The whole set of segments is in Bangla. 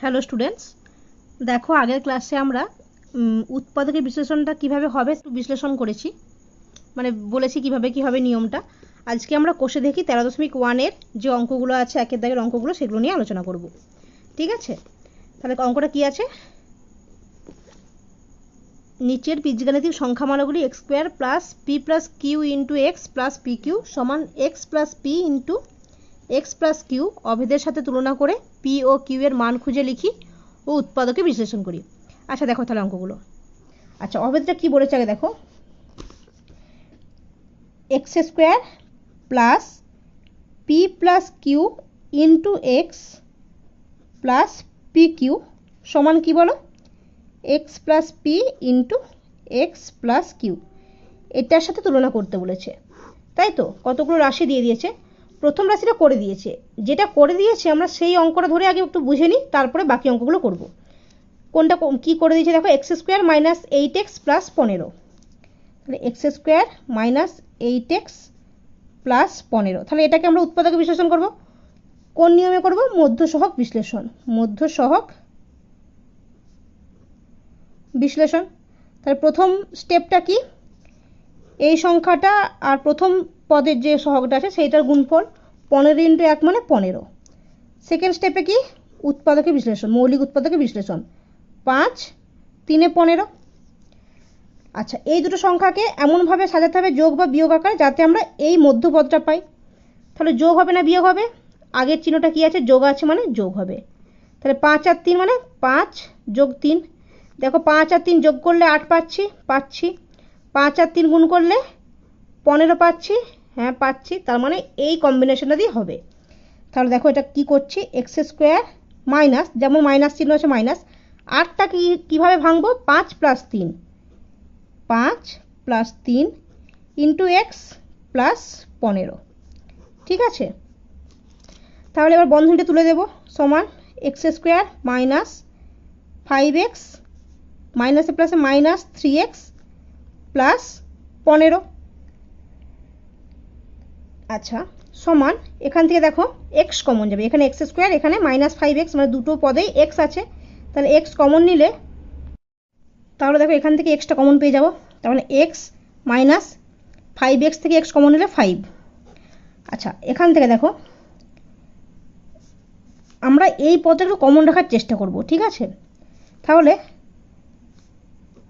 হ্যালো স্টুডেন্টস দেখো, আগের ক্লাসে আমরা উৎপাদকের বিশ্লেষণটা কীভাবে হবে একটু বিশ্লেষণ করেছি। মানে বলেছি কীভাবে কি হবে নিয়মটা। আজকে আমরা কোষে দেখি তেরো দশমিক ওয়ানের যে অঙ্কগুলো আছে, একের দাগের অঙ্কগুলো, সেগুলো নিয়ে আলোচনা করব। ঠিক আছে? তাহলে অঙ্কটা কি আছে? নিচের বীজগাণিতিক সংখ্যামালাগুলি x square plus p plus q into x plus p q সমান x plus p into x plus q অভেদের সাথে তুলনা করে পি ও কিউ এর মান খুঁজে লিখি ও উৎপাদকে বিশ্লেষণ করি। আচ্ছা দেখো তাহলে অঙ্কগুলো। আচ্ছা অভেদটা কি বলেছে আগে দেখো। X square plus p plus q into x plus p q সমান কি বলো? X plus p into x plus q এটার সাথে তুলনা করতে বলেছে। তাই তো? কতগুলো রাশি দিয়ে দিয়েছে? প্রথম রাশিটা করে দিয়েছে। যেটা করে দিয়েছে, আমরা সেই অঙ্কটা ধরে আগে একটু বুঝে নিই, তারপরে বাকি অঙ্কগুলো করব। কোনটা কো- করে দিয়েছে দেখো x square minus eight x plus পনেরো। তাহলে x square minus eight x plus পনেরো। তাহলে এটাকে আমরা উৎপাদকে বিশ্লেষণ করব। কোন নিয়মে করব? মধ্য সহক বিশ্লেষণ। মধ্য সহক বিশ্লেষণ। তাহলে প্রথম স্টেপটা কি? এই সংখ্যাটা আর প্রথম পদের যে সহগটা আছে সেইটার গুণফল পনেরো ইন্টু এক মানে পনেরো। সেকেন্ড স্টেপে কি? উৎপাদকের বিশ্লেষণ, মৌলিক উৎপাদকের বিশ্লেষণ। পাঁচ, তিনে পনেরো। আচ্ছা এই দুটো সংখ্যাকে এমনভাবে সাজাতে হবে যোগ বা বিয়োগ আকারে যাতে আমরা এই মধ্যপদটা পাই। তাহলে যোগ হবে না বিয়োগ হবে? আগের চিহ্নটা কি আছে? যোগ আছে মানে যোগ হবে। তাহলে পাঁচ আর তিন মানে পাঁচ যোগ তিন। দেখো পাঁচ আর তিন যোগ করলে আট পাচ্ছি পাচ্ছি। পাঁচ আর তিন গুণ করলে পনেরো পাচ্ছি হ্যাঁ পাচ্ছি। তার মানে এই কম্বিনেশনটা দিয়ে হবে। তাহলে দেখো এটা কি করছি? এক্স স্কোয়ার মাইনাস যেমন মাইনাস চিহ্ন আছে মাইনাস আটটা কি, কীভাবে ভাঙবো? পাঁচ প্লাস তিন। পাঁচ প্লাস তিন ইন্টু এক্স প্লাস পনেরো। ঠিক আছে? তাহলে এবার বন্ধনীটা তুলে দেব। সমান x square minus five x মাইনাসে প্লাসে মাইনাস থ্রি এক্স প্লাস পনেরো। আচ্ছা সমান, এখান থেকে দেখো এক্স কমন যাবে। এখানে এক্স স্কোয়ার এখানে মাইনাস ফাইভ এক্স মানে দুটো পদেই এক্স আছে। তাহলে এক্স কমন নিলে, তাহলে দেখো এখান থেকে এক্সটা কমন পেয়ে যাব। মানে এক্স মাইনাস ফাইভ এক্স থেকে এক্স কমন নিলে ফাইভ আচ্ছা এখান থেকে দেখো, আমরা এই পদটা একটু কমন রাখার চেষ্টা করব, ঠিক আছে? তাহলে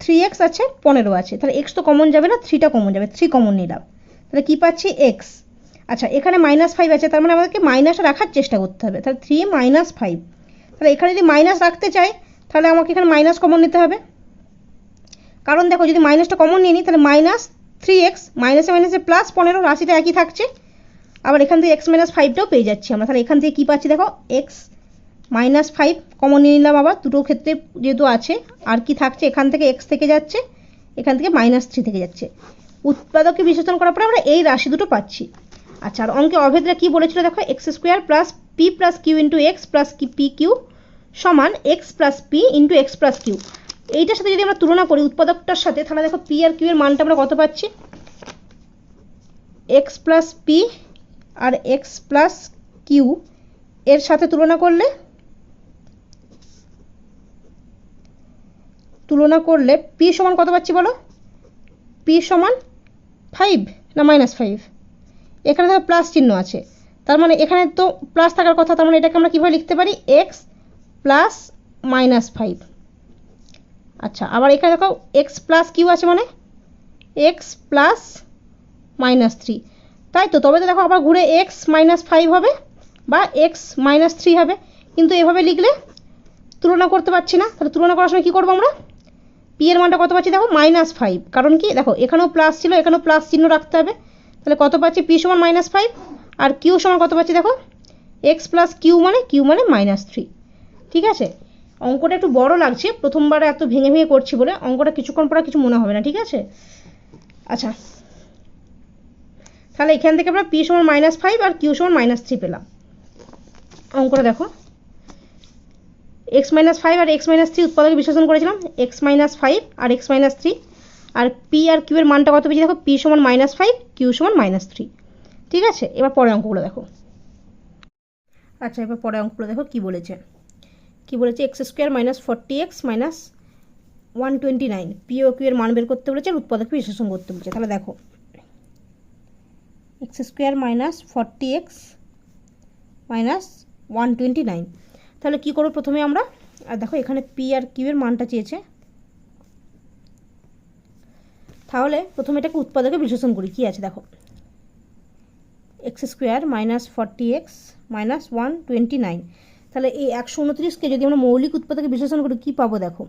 থ্রি এক্স আছে, পনেরো আছে। তাহলে এক্স তো কমন যাবে না থ্রিটা কমন যাবে থ্রি কমন নিলাম। তাহলে কী পাচ্ছি? এক্স আচ্ছা এখানে মাইনাস ফাইভ আছে, তার মানে আমাদেরকে মাইনাস রাখার চেষ্টা করতে হবে। তাহলে থ্রি মাইনাস ফাইভ তাহলে এখানে যদি মাইনাস রাখতে চাই, তাহলে আমাকে এখানে মাইনাস কমন নিতে হবে। কারণ দেখো, যদি মাইনাসটা কমন নিয়ে নিই, তাহলে মাইনাস থ্রি এক্স মাইনাসে মাইনাসে প্লাস পনেরো, রাশিটা একই থাকছে। আবার এখান থেকে এক্স মাইনাস ফাইভটাও পেয়ে যাচ্ছি আমরা। তাহলে এখান থেকে কী পাচ্ছি দেখো এক্স মাইনাস ফাইভ কমন নিয়ে নিলাম আবার। দুটো ক্ষেত্রে যেহেতু আছে, আর কি থাকছে, এখান থেকে এক্স থেকে যাচ্ছে, এখান থেকে মাইনাস থ্রি থেকে যাচ্ছে। উৎপাদকে বিশ্লেষণ করার পরে আমরা এই রাশি দুটো পাচ্ছি। আচ্ছা আর অঙ্কে অভেদরা কি বলেছিল দেখো x square plus p plus q into x plus p q সমান x plus p into x plus q এইটার সাথে যদি আমরা তুলনা করি উৎপাদকটার সাথে, তাহলে দেখো পি আর কিউ এর মানটা আমরা কত পাচ্ছি? এক্স প্লাস পি আর এক্স প্লাস কিউ এর সাথে তুলনা করলে তুলনা করলে পি সমান কত পাচ্ছি বলো? পি সমান ফাইভ না মাইনাস ফাইভ এখানে দেখো প্লাস চিহ্ন আছে। তার মানে এখানে তো প্লাস থাকার কথা, তার মানে এটাকে আমরা কীভাবে লিখতে পারি? এক্স প্লাস মাইনাস ফাইভ আচ্ছা আবার এখানে দেখো এক্স প্লাস কিউ আছে মানে? এক্স প্লাস মাইনাস থ্রি তাই তো, তবে তো দেখো আবার ঘুরে এক্স মাইনাস ফাইভ হবে বা এক্স মাইনাস থ্রি হবে। কিন্তু এভাবে লিখলে তুলনা করতে পারছি না। তাহলে তুলনা করার সময় কী করব আমরা? পি এর মানটা কত পাচ্ছি দেখো? মাইনাস ফাইভ কারণ কি? দেখো, এখানেও প্লাস ছিল, এখানেও প্লাস চিহ্ন রাখতে হবে। তাহলে কত পাচ্ছি? পি সমান মাইনাস ফাইভ আর কিউ সমান কত পাচ্ছি দেখো? এক্স প্লাস কিউ মানে কিউ মানে মাইনাস থ্রি ঠিক আছে? অঙ্কটা একটু বড় লাগছে। প্রথমবার এত ভেঙে ভেঙে করছি বলে অঙ্কটা কিছুক্ষণ পর কিছু মনে হবে না, ঠিক আছে? আচ্ছা। তাহলে এখান থেকে আমরা পি সমান মাইনাস ফাইভ আর কিউ সমান মাইনাস থ্রি পেলাম। অঙ্কটা দেখো। এক্স মাইনাস ফাইভ আর এক্স মাইনাস থ্রি উৎপাদকে বিশ্লেষণ করেছিলাম। এক্স মাইনাস ফাইভ আর এক্স মাইনাস থ্রি আর পি আর কিউ এর মানটা কত পেয়েছি দেখো? পি সমান মাইনাস ফাইভ কিউ সমান মাইনাস থ্রি ঠিক আছে? এবার পরের অঙ্কগুলো দেখো। আচ্ছা এবার পরের অঙ্কগুলো দেখো কি বলেছে। কী বলেছে? X square minus forty x minus one twenty nine p ও কিউ এর মান বের করতে বলেছে, আর উৎপাদক বিশ্লেষণ করতে বলেছে। তাহলে দেখো। X square minus forty x minus one twenty nine তাহলে কী করব প্রথমে আমরা? আর দেখো, এখানে পি আর কিউ এর মানটা চেয়েছে। তাহলে প্রথমে এটাকে উৎপাদকে বিশ্লেষণ করি, কী আছে দেখো। X square minus forty x minus one twenty nine তাহলে এই একশো উনত্রিশকে যদি আমরা মৌলিক উৎপাদকে বিশ্লেষণ করি, কী পাবো দেখো?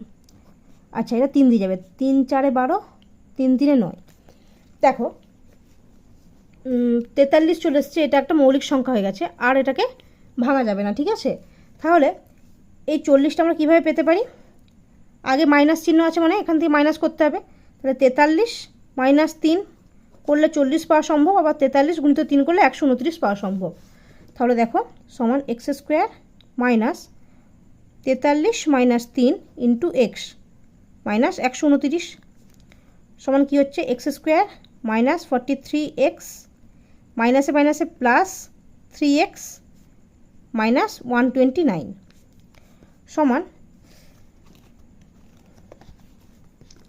আচ্ছা এটা তিন দিয়ে যাবে। তিন চারে বারো, তিন তিনে নয়। দেখো তেতাল্লিশ চলে এসছে, এটা একটা মৌলিক সংখ্যা হয়ে গেছে, আর এটাকে ভাঙা যাবে না, ঠিক আছে? তাহলে এই চল্লিশটা আমরা কীভাবে পেতে পারি? আগে মাইনাস চিহ্ন আছে মানে এখান থেকে মাইনাস করতে হবে। তাহলে তেতাল্লিশ মাইনাস তিন করলে চল্লিশ পাওয়া সম্ভব, আবার তেতাল্লিশ গুণিত তিন করলে একশো উনত্রিশ পাওয়া সম্ভব। তাহলে দেখো, সমান এক্স স্কোয়ার মাইনাস তেতাল্লিশ মাইনাস তিন ইন্টু এক্স মাইনাস একশো উনত্রিশ। সমান কী হচ্ছে? X square minus forty three x মাইনাসে মাইনাসে plus three x minus one twenty nine. সমান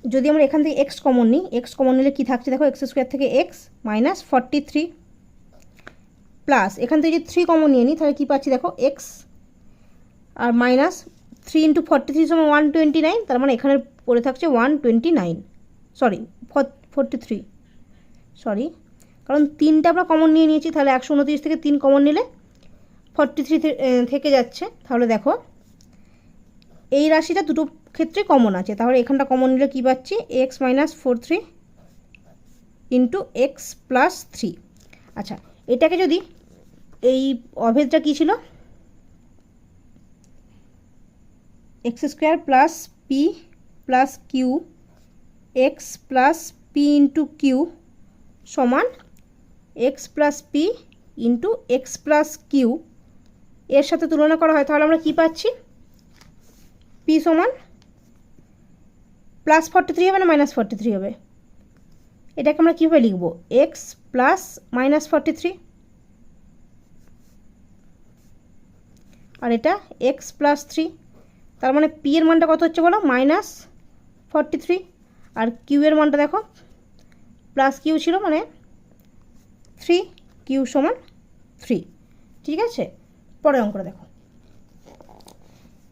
যদি আমরা এখান থেকে এক্স কমন নিই এক্স কমন নিলে কী থাকছে? দেখো এক্স স্কোয়ার থেকে x minus forty three plus এখান থেকে যদি থ্রি কমন নিয়ে নিই, তাহলে কী পাচ্ছি? দেখো এক্স আর minus three into forty three সময় ওয়ান টোয়েন্টি নাইন তার মানে এখানে পড়ে থাকছে one twenty nine sorry forty three sorry কারণ তিনটা আমরা কমন নিয়ে নিয়েছি, তাহলে একশো উনত্রিশ থেকে তিন কমন নিলে ফর্টি থ্রি থেকে যাচ্ছে। তাহলে দেখো, এই রাশিটা দুটো ক্ষেত্রে কমন আছে। তাহলে এখানটা কমন নিলে কী পাচ্ছি? X minus four three into x plus three আচ্ছা এটাকে যদি এই অভেদটা কী ছিল? X square plus p plus q x plus p into q সমান x plus p into x plus q এর সাথে তুলনা করা হয়। তাহলে আমরা কী পাচ্ছি? পি সমান প্লাস ফর্টি থ্রি হবে না মাইনাস ফর্টি থ্রি হবে? এটাকে আমরা কীভাবে লিখব? X plus minus forty three আর এটা এক্স প্লাস থ্রি তার মানে পি এর মানটা কত হচ্ছে বলো? মাইনাস ফর্টি থ্রি আর কিউ এর মানটা দেখো প্লাস কিউ ছিল মানে থ্রি কিউ সমান থ্রি ঠিক আছে? পরের অঙ্কটা দেখো।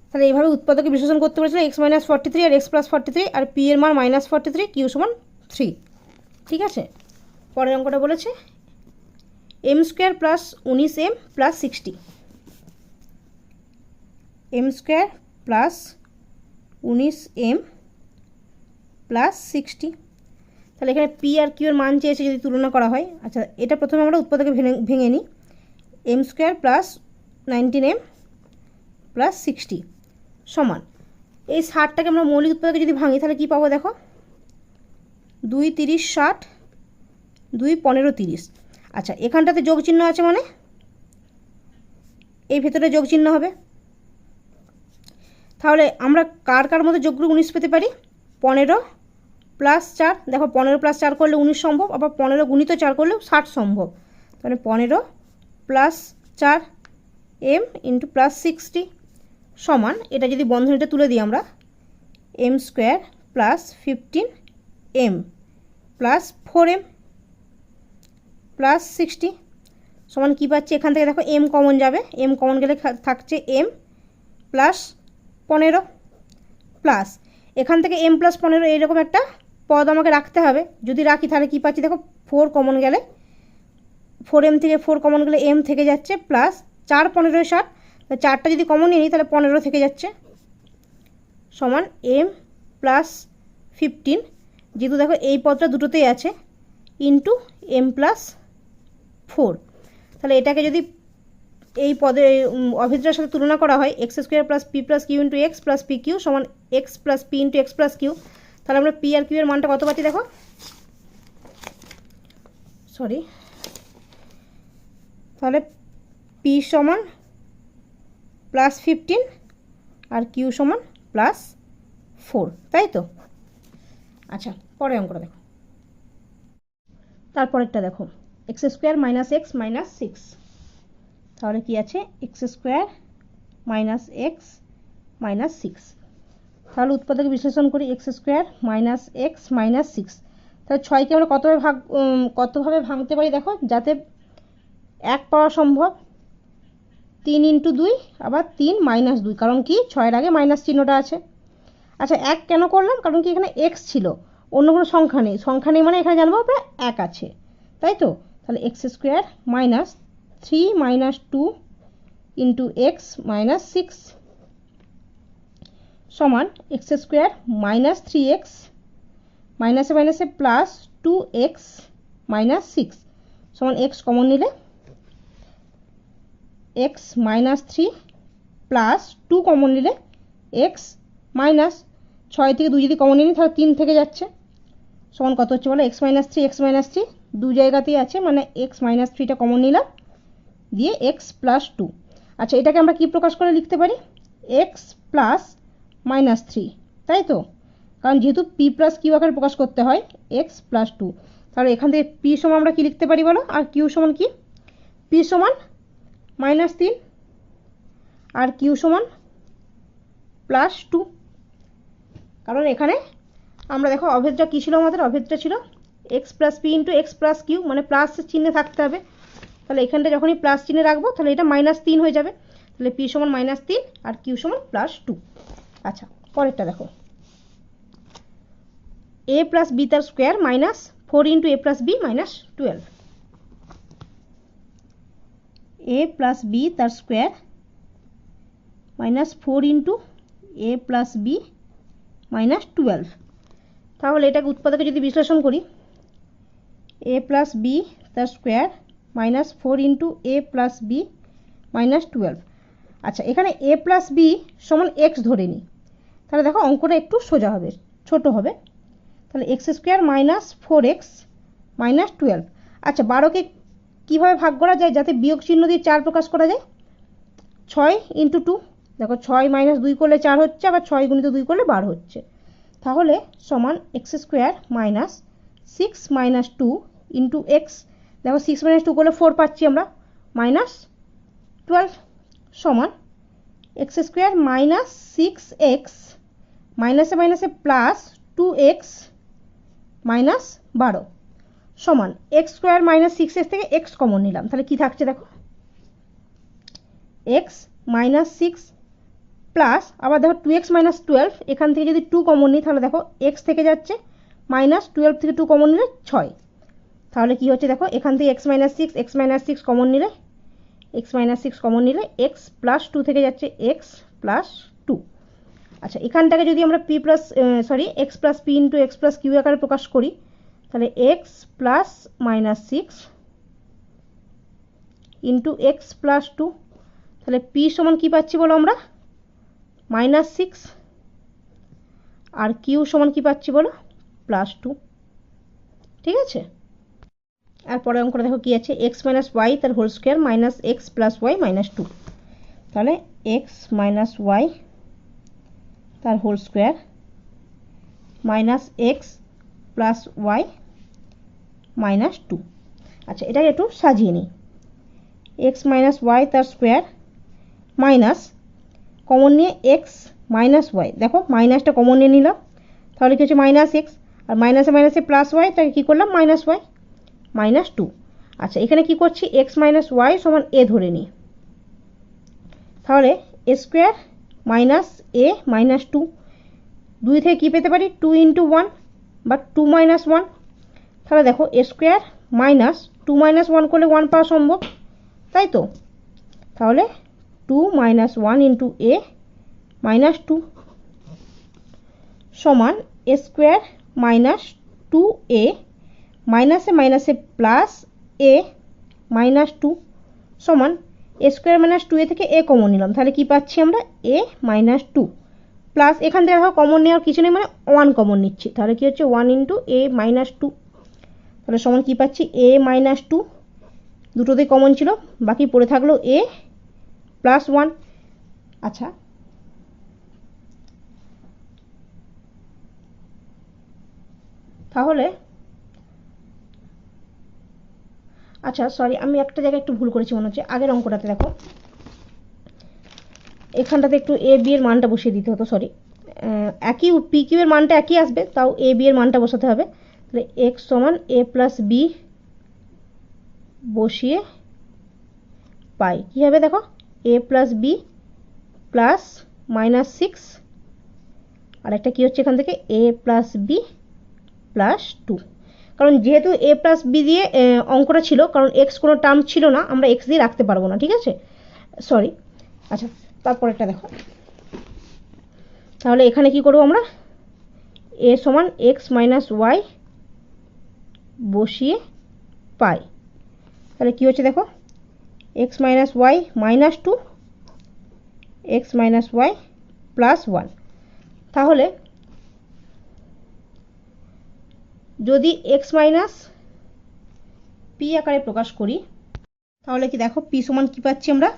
তাহলে এইভাবে উৎপাদকে বিশ্লেষণ করতে পেরেছিল এক্স মাইনাস ফর্টি থ্রি আর এক্স প্লাস ফর্টি থ্রি আর পি এর মান মাইনাস ফর্টি থ্রি কিউ সমান থ্রি ঠিক আছে? পরের অঙ্কটা বলেছে এম স্কোয়ার প্লাস উনিশ m plus sixty m square plus উনিশ এম প্লাস সিক্সটি তাহলে এখানে পি আর কিউ এর মান চেয়েছে যদি তুলনা করা হয় আচ্ছা এটা প্রথমে আমরা উৎপাদকে ভেঙে ভেঙে নিই। M square plus nineteen m plus sixty সমান। এই ষাটটাকে আমরা মৌলিক উৎপাদকে যদি ভাঙি, তাহলে কী পাবো দেখো? দুই তিরিশ ষাট, দুই পনেরো তিরিশ। আচ্ছা এখানটাতে যোগ চিহ্ন আছে মানে? এই ভেতরে যোগ চিহ্ন হবে। তাহলে আমরা কার কার মধ্যে যোগগুলো উনিশ পেতে পারি? পনেরো প্লাস চার, দেখো পনেরো প্লাস চার করলে উনিশ সম্ভব, আবার পনেরো গুণিত চার করলেও ষাট সম্ভব। তাহলে পনেরো প্লাস চার, এম ইন্টু প্লাস সিক্সটি। সমান, এটা যদি বন্ধনীটা তুলে দিই আমরা m square plus fifteen m plus four m plus sixty সমান কী পাচ্ছি? এখান থেকে দেখো এম কমন যাবে এম কমন গেলে থাকছে এম প্লাস পনেরো প্লাস এখান থেকে এম প্লাস পনেরো এইরকম একটা পদ আমাকে রাখতে হবে। যদি রাখি তাহলে কী পাচ্ছি? দেখো ফোর কমন গেলে ফোর এম থেকে ফোর কমন গেলে এম থেকে যাচ্ছে প্লাস চার পনেরোয় ষাট চারটা যদি কমন নিই, তাহলে পনেরো থেকে যাচ্ছে। সমান এম প্লাস ফিফটিন যেহেতু দেখো এই পদটা দুটোতেই আছে ইন্টু এম প্লাস ফোর তাহলে এটাকে যদি এই পদে অভিদ্রার সাথে তুলনা করা হয় x square plus p plus q into x plus p q সমান x plus p into x plus q তাহলে আমরা পি আর কিউ এর মানটা কত পাচ্ছি দেখো? সরি তাহলে পি সমান প্লাস ফিফটিন আর কিউ সমান প্লাস ফোর, তাই তো? আচ্ছা পরে অঙ্কটা দেখো। তারপরেরটা দেখো, x square minus x minus six. তাহলে কী আছে? X square minus x minus six. তাহলে উৎপাদক বিশ্লেষণ করি, x square minus x minus six. তাহলে ছয়কে আমরা কতভাবে ভাগ কতভাবে ভাঙতে পারি দেখো? যাতে এক পাওয়া সম্ভব তিন ইন্টু দুই, আবার তিন মাইনাস দুই, কারণ কি? ছয়ের আগে মাইনাস চিহ্নটা আছে। আচ্ছা এক কেন করলাম? কারণ কি এখানে এক্স ছিল। অন্য কোনো সংখ্যা নেই। সংখ্যা নেই মানে এখানে জানব আমরা এক আছে। তাই তো? তাহলে x square minus three minus two into x minus six সমান x square minus three x মাইনাসে মাইনাসে plus two x minus six সমান এক্স কমন নিলে x minus three plus two common নিলে এক্স মাইনাস ছয় থেকে দুই যদি কমন নিই, তাহলে তিন থেকে যাচ্ছে। সমান কত হচ্ছে বলো? X minus three x minus three দু জায়গাতেই আছে মানে এক্স মাইনাস থ্রিটা কমন নিলাম, দিয়ে এক্স প্লাস টু আচ্ছা এটাকে আমরা কি প্রকাশ করে লিখতে পারি? এক্স প্লাস মাইনাস থ্রি তাই তো? কারণ যেহেতু পি প্লাস কিউ আকারে প্রকাশ করতে হয় এক্স প্লাস টু তাহলে এখান থেকে পি সমান আমরা কি লিখতে পারি বলো? আর কিউ সমান কি? পি সমান মাইনাস তিন আর কিউ সমান প্লাস টু। কারণ এখানে আমরা দেখো অভেদটা কী ছিল আমাদের? অভেদটা ছিল x plus p into x plus q মানে প্লাস চিহ্নে থাকতে হবে। তাহলে এখানটা যখনই প্লাস চিহ্নে রাখব, তাহলে এটা মাইনাস তিন হয়ে যাবে। তাহলে পি সমান মাইনাস তিন আর কিউ সমান প্লাস টু আচ্ছা পরেরটা দেখো। এ প্লাস বি তার square minus four into a plus b minus twelve a plus b তার square minus four into a plus b minus twelve তাহলে এটাকে উৎপাদকে যদি বিশ্লেষণ করি এ প্লাস বি তার square minus four into a plus b minus twelve আচ্ছা এখানে এ প্লাস বি সমান এক্স ধরে নিই। তাহলে দেখো অঙ্কটা একটু সোজা হবে, ছোট হবে। তাহলে x square minus four x minus twelve আচ্ছা বারোকে কীভাবে ভাগ করা যায় যাতে বিয়োগ চিহ্ন দিয়ে চার প্রকাশ করা যায়? ছয় ইন্টু টু দেখো ছয় মাইনাস দুই করলে চার হচ্ছে, আবার ছয় গুণিত দুই করলে বারো হচ্ছে। তাহলে সমান x square minus six minus two into x দেখো সিক্স মাইনাস টু করলে ফোর পাচ্ছি আমরা মাইনাস টুয়েলভ সমান x square minus six x মাইনাসে মাইনাসে প্লাস টু এক্স মাইনাস বারো। সমান x square minus six x থেকে এক্স কমন নিলাম। তাহলে কি থাকছে দেখো? এক্স মাইনাস সিক্স প্লাস আবার দেখো টু এক্স মাইনাস টুয়েলভ এখান থেকে যদি টু কমন নিই, তাহলে দেখো এক্স থেকে যাচ্ছে মাইনাস টুয়েলভ থেকে টু কমন নিলে ছয়। তাহলে কি হচ্ছে দেখো? এখান থেকে x minus six x minus six common নিলে এক্স মাইনাস সিক্স কমন নিলে এক্স প্লাস টু থেকে যাচ্ছে এক্স প্লাস টু আচ্ছা এখানটাকে যদি আমরা p plus sorry x plus p into x plus q আকারে প্রকাশ করি তাহলে x plus minus six into x plus two তাহলে পি সমান কী পাচ্ছি বলো আমরা? মাইনাস সিক্স আর কিউ সমান কী পাচ্ছি বলো? প্লাস টু ঠিক আছে? আর পরে অঙ্কটা দেখো কী আছে এক্স মাইনাস ওয়াই তার whole square minus x plus y minus two তাহলে এক্স মাইনাস ওয়াই তার whole square minus x plus y minus two আচ্ছা এটাকে একটু সাজিয়ে নিই। এক্স মাইনাস ওয়াই তার স্কোয়ার মাইনাস কমন নিয়ে এক্স মাইনাস ওয়াই দেখো মাইনাসটা কমন নিয়ে নিলাম। তাহলে কি হচ্ছে? মাইনাস এক্স আর মাইনাসে মাইনাসে প্লাস ওয়াই তাকে কী করলাম? মাইনাস ওয়াই মাইনাস টু আচ্ছা এখানে কি করছি? এক্স মাইনাস ওয়াই সমান এ ধরে নিই। তাহলে a square minus a minus two দুই থেকে কী পেতে পারি? টু ইন্টু ওয়ান বা টু মাইনাস ওয়ান তাহলে দেখো a square minus two minus one করলে ওয়ান পাওয়া সম্ভব, তাই তো? তাহলে two minus one into a minus two সমান a square minus two a মাইনাসে মাইনাসে প্লাস এ মাইনাস টু সমান a square minus two a থেকে এ কমন নিলাম। তাহলে কি পাচ্ছি আমরা? এ মাইনাস টু প্লাস এখান থেকে দেখো কমন নেওয়ার কিছু নেই মানে ওয়ান কমন নিচ্ছি। তাহলে কি হচ্ছে? One into a minus two তাহলে সমান কি পাচ্ছি? এ মাইনাস টু দুটোতেই কমন ছিল। বাকি পড়ে থাকল এ প্লাস ওয়ান আচ্ছা। তাহলে আচ্ছা সরি আমি একটা জায়গায় একটু ভুল করেছি মনে হচ্ছে। আগের অঙ্কটাতে দেখো। এখানটাতে একটু এ বি এর মানটা বসিয়ে দিতে হতো সরি একই পি কিউ এর মানটা একই আসবে, তাও এ বি এর মানটা বসাতে হবে। তাহলে এক্স সমান এ প্লাস বি বসিয়ে পাই। কী হবে দেখো? A plus b plus minus six আর একটা কী হচ্ছে এখান থেকে? A plus b plus two কারণ যেহেতু এ প্লাস বি দিয়ে অঙ্কটা ছিল, কারণ এক্স কোনো টার্ম ছিল না, আমরা এক্স দিয়ে রাখতে পারব না, ঠিক আছে? সরি আচ্ছা তারপরেরটা দেখো। তাহলে এখানে কি করব আমরা? এ সমান এক্স মাইনাস ওয়াই বসিয়ে পাই। তাহলে কি হচ্ছে দেখো? X minus y minus two x minus y plus one তাহলে যদি এক্স মাইনাস পি আকারে প্রকাশ করি, তাহলে কি দেখো? পি সমান কী পাচ্ছি আমরা?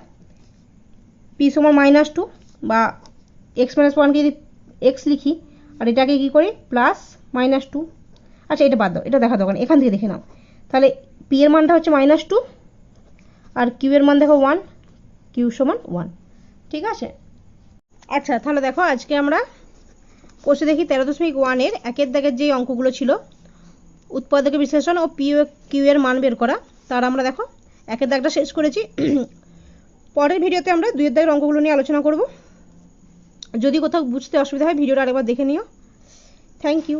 পি সমান মাইনাস টু বা এক্স মাইনাস ওয়ানকে যদি এক্স লিখি, আর এটাকে কী করি? প্লাস মাইনাস টু আচ্ছা এটা বাদ দাও, এটা দেখা দোকান এখান থেকে দেখে নাও। তাহলে পি এর মানটা হচ্ছে মাইনাস টু আর কিউ এর মান দেখো ওয়ান কিউ সমান ওয়ান ঠিক আছে? আচ্ছা তাহলে দেখো, আজকে আমরা কোষে দেখি তেরো দশমিক ওয়ানের একের দাগের যে অঙ্কগুলো ছিল উৎপাদকের বিশ্লেষণ ও পিউ কিউ এর মান বের করা। তার আমরা দেখো, একের দাগটা শেষ করেছি পরের ভিডিওতে আমরা দুইয়ের দায়ের অঙ্কগুলো নিয়ে আলোচনা করব। যদি কোথাও বুঝতে অসুবিধা হয়, ভিডিওটা আরেকবার দেখে নিও। Thank you